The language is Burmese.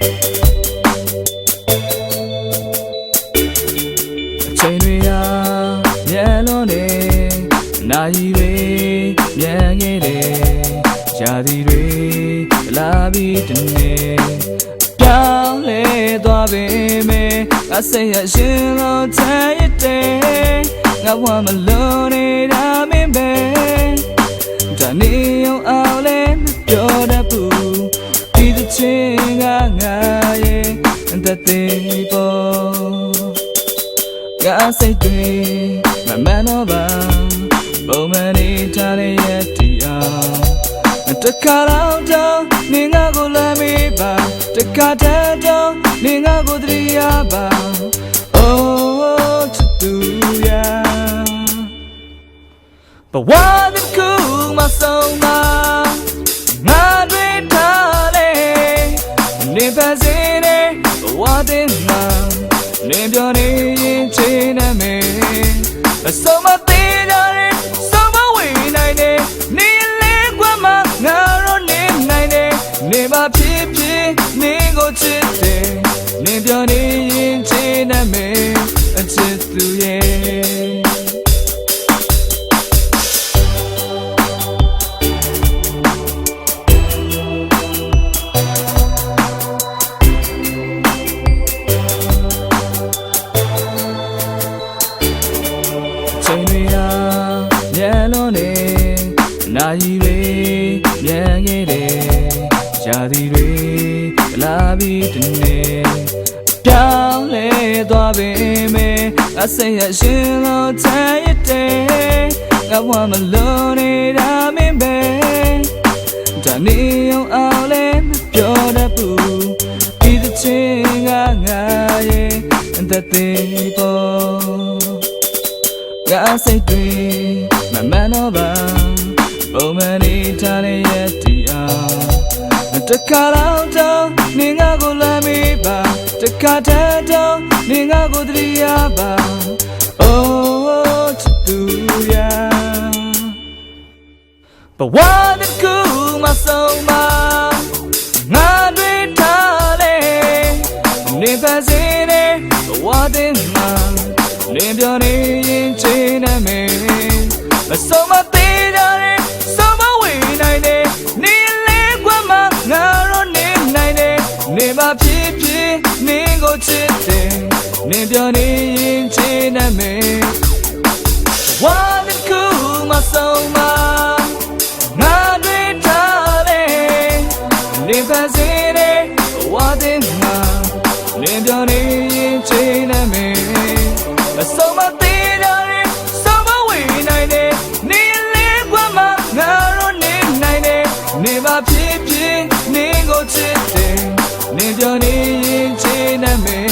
အချိန်တွေဟာမြန်လွန်နေနာရီတွေမြန်ခဲ့တယ်ญาติတွေလာပြီးတနေ့ပြောင်းလဲသွားပေမဲ့ငါစိတ်ရရှင်လို့ထည့်ရတဲ့ငါဝမ်းမလွန်နေတာမင်းပဲဒါနေအောင် ချင်းကငါရဲ့တသေးပေါ်ငါစိတ်တွေမမှန်တော့ပါပုံမှန်နေထားတဲ့ရတီအောင်တခါတော့တော့နေငါကိုလမ်းမေးပါတခါတည်းတော့နေငါကိုတရိယာပါ Oh ချစ်သူယာဘဝတစ်ခုမ နေပါစေနဲ့ဘဝတင်မှာနေပြောနေရင်ချင်းနေမယ်အစုံမသေးကြ နိုင်တွေမြန်ခဲ့တယ်ရာသီတွေလာပြီးတနေ့ပြောင်းလဲသွားပေမဲ့အစိတ်ရရှင်လို့ချင်ရတဲ့ငါဘဝမလုံးနေတာမင်းပဲဒါနေအောင်အောင်လဲမပြောတတ်ဘူးဒီတစ်ချင်းကငါရဲ့တသေးပေါ်ငါစိတ်တွေမမှန်တော့ပါ ပုံမှန်နေထားတဲ့ရတီအောင်တခါတော့တော့နေငါကိုလမ်းမေးပါတခါတည်းတော့နေငါကိုတရိယာပါ Oh ချစ်သူယာဘဝတစ်ခုမဆုံးမငါတွေထားလေနေပါစေနဲ့ဘဝတင်မှာနေပြောနေရင်ချင်းနေမယ်မဆုံးမ နေမဖြစ်ဖြစ်နင်းကိုချစ်တယ်နင်းပြောနေရင်ချေနိုင်မယ် One and cool my soul ပြောနေရင်ချိန်နဲ့မယ်